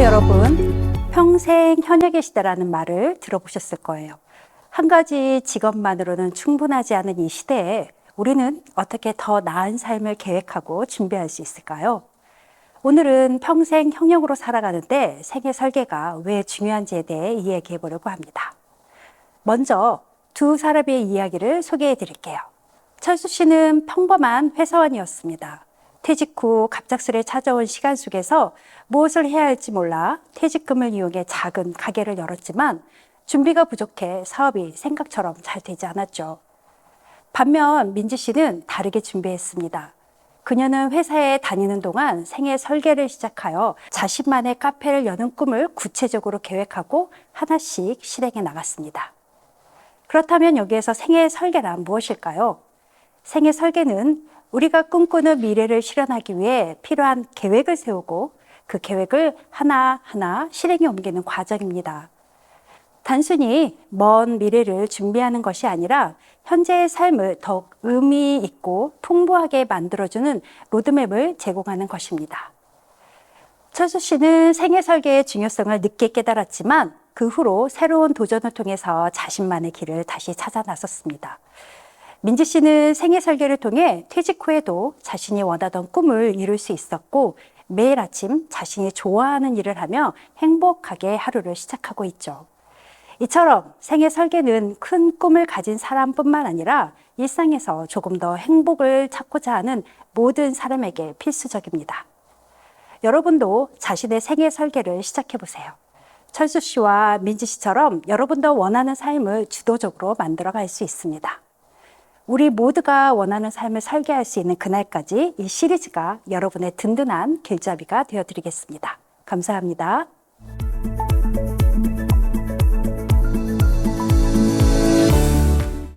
여러분, 평생 현역의 시대라는 말을 들어보셨을 거예요. 한 가지 직업만으로는 충분하지 않은 이 시대에 우리는 어떻게 더 나은 삶을 계획하고 준비할 수 있을까요? 오늘은 평생 현역으로 살아가는데 생애 설계가 왜 중요한지에 대해 이야기해 보려고 합니다. 먼저 두 사람의 이야기를 소개해 드릴게요. 철수 씨는 평범한 회사원이었습니다. 퇴직 후 갑작스레 찾아온 시간 속에서 무엇을 해야 할지 몰라 퇴직금을 이용해 작은 가게를 열었지만 준비가 부족해 사업이 생각처럼 잘 되지 않았죠. 반면 민지 씨는 다르게 준비했습니다. 그녀는 회사에 다니는 동안 생애 설계를 시작하여 자신만의 카페를 여는 꿈을 구체적으로 계획하고 하나씩 실행해 나갔습니다. 그렇다면 여기에서 생애 설계란 무엇일까요? 생애 설계는 우리가 꿈꾸는 미래를 실현하기 위해 필요한 계획을 세우고 그 계획을 하나하나 실행에 옮기는 과정입니다. 단순히 먼 미래를 준비하는 것이 아니라 현재의 삶을 더욱 의미 있고 풍부하게 만들어주는 로드맵을 제공하는 것입니다. 철수 씨는 생애 설계의 중요성을 늦게 깨달았지만 그 후로 새로운 도전을 통해서 자신만의 길을 다시 찾아 나섰습니다. 민지 씨는 생애 설계를 통해 퇴직 후에도 자신이 원하던 꿈을 이룰 수 있었고 매일 아침 자신이 좋아하는 일을 하며 행복하게 하루를 시작하고 있죠. 이처럼 생애 설계는 큰 꿈을 가진 사람뿐만 아니라 일상에서 조금 더 행복을 찾고자 하는 모든 사람에게 필수적입니다. 여러분도 자신의 생애 설계를 시작해 보세요. 철수 씨와 민지 씨처럼 여러분도 원하는 삶을 주도적으로 만들어 갈 수 있습니다. 우리 모두가 원하는 삶을 설계할 수 있는 그날까지 이 시리즈가 여러분의 든든한 길잡이가 되어 드리겠습니다. 감사합니다.